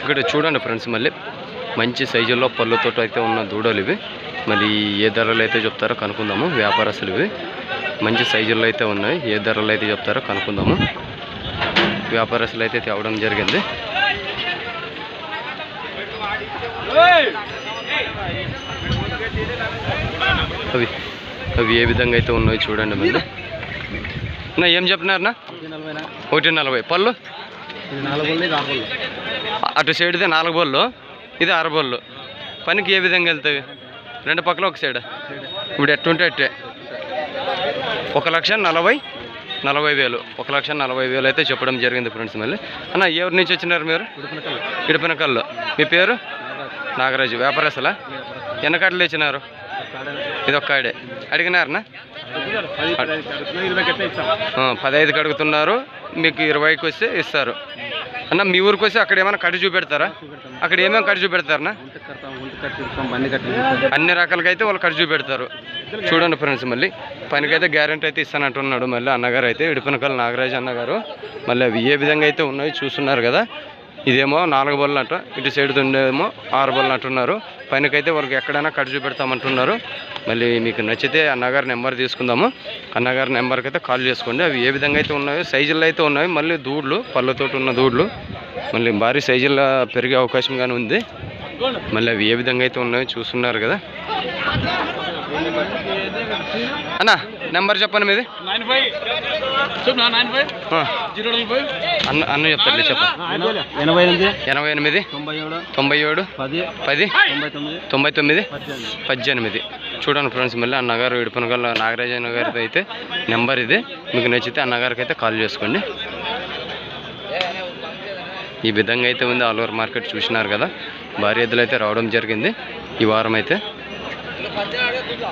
ఇక్కడ చూడండి ఫ్రెండ్స్ మళ్ళీ మంచి సైజుల్లో పళ్ళుతో అయితే ఉన్న దూడలు ఇవి. మళ్ళీ ఏ ధరలు అయితే చెప్తారో కనుక్కుందాము. వ్యాపారస్తులు ఇవి. మంచి సైజుల్లో అయితే ఉన్నాయి. ఏ ధరలు అయితే చెప్తారో కనుక్కుందాము. వ్యాపారస్తులు అయితే తేవడం జరిగింది. అవి అవి ఏ విధంగా అయితే ఉన్నాయో చూడండి మళ్ళీ. నా ఏం చెప్పినారనా ఒకటి నలభై. పళ్ళు? అటు సైడ్దే నాలుగు బోళ్ళు ఇది ఆరు బోళ్ళు పనికి ఏ విధంగా వెళ్తాయి రెండు పక్కల ఒక సైడ్ ఇప్పుడు ఎట్టుంటే అట్టే ఒక లక్ష నలభై నలభై వేలు ఒక లక్ష నలభై వేలు అయితే చెప్పడం జరిగింది ఫ్రెండ్స్ మళ్ళీ అన్న ఎవరి నుంచి వచ్చినారు మీరు ఇడిపినకల్లో మీ పేరు నాగరాజు వ్యాపారస్తులా ఎన్న కట్టలు తెచ్చినారు ఇది ఒక్క ఆడే అడిగినారనా పదహైదుకి అడుగుతున్నారు మీకు ఇరవైకి వస్తే ఇస్తారు. అన్న మీ ఊరికి వస్తే అక్కడ ఏమైనా కట్టు చూపెడతారా? అక్కడ ఏమేమి కట్టు చూపెడతారనా అన్ని రకాలకైతే అయితే వాళ్ళు కట్టు చూపెడతారు. చూడండి ఫ్రెండ్స్ మళ్ళీ. పనికైతే గ్యారంటీ అయితే ఇస్తానంటున్నాడు మళ్ళీ అన్నగారు అయితే. ఇడుపునకల్ నాగరాజు అన్నగారు. మళ్ళీ అవి ఏ విధంగా అయితే ఉన్నాయో చూస్తున్నారు కదా. ఇదేమో నాలుగు బళ్ళు అంట. ఇటు సైడ్ ఉండేమో ఆరు బళ్ళు అంటున్నారు. పైనకైతే వాళ్ళకి ఎక్కడైనా కట్ చూపెడతామంటున్నారు. మళ్ళీ మీకు నచ్చితే అన్నగారి నెంబర్ తీసుకుందాము. అన్నగారి నెంబర్కి అయితే కాల్ చేసుకోండి. అవి ఏ విధంగా అయితే ఉన్నాయో సైజుల్లో అయితే ఉన్నాయి మళ్ళీ దూడ్లు పళ్ళతోటి ఉన్న దూడ్లు. మళ్ళీ భారీ సైజుల్లో పెరిగే అవకాశం కానీ ఉంది. మళ్ళీ అవి ఏ విధంగా అయితే ఉన్నాయో చూస్తున్నారు కదా. అన్న నెంబర్ చెప్పండి మీది. అన్న అన్న చెప్తాడు చెప్పండి ఎనభై ఎనిమిది. ఎనభై ఎనిమిది తొంభై ఏడు. పది. పది తొంభై తొమ్మిది. పద్దెనిమిది. చూడండి ఫ్రెండ్స్ మళ్ళీ అన్నగారు ఇడుపనగల నాగరాజన్న గారిది అయితే నెంబర్ ఇది. మీకు నచ్చితే అన్నగారికి అయితే కాల్ చేసుకోండి. ఈ విధంగా అయితే ఉంది ఆల్ ఓవర్ మార్కెట్ చూసినారు కదా. భారీ ఎద్దులు అయితే రావడం జరిగింది. ఈ వారం అయితే ਸਾਡੇ ਨਾਲ ਕੁਝ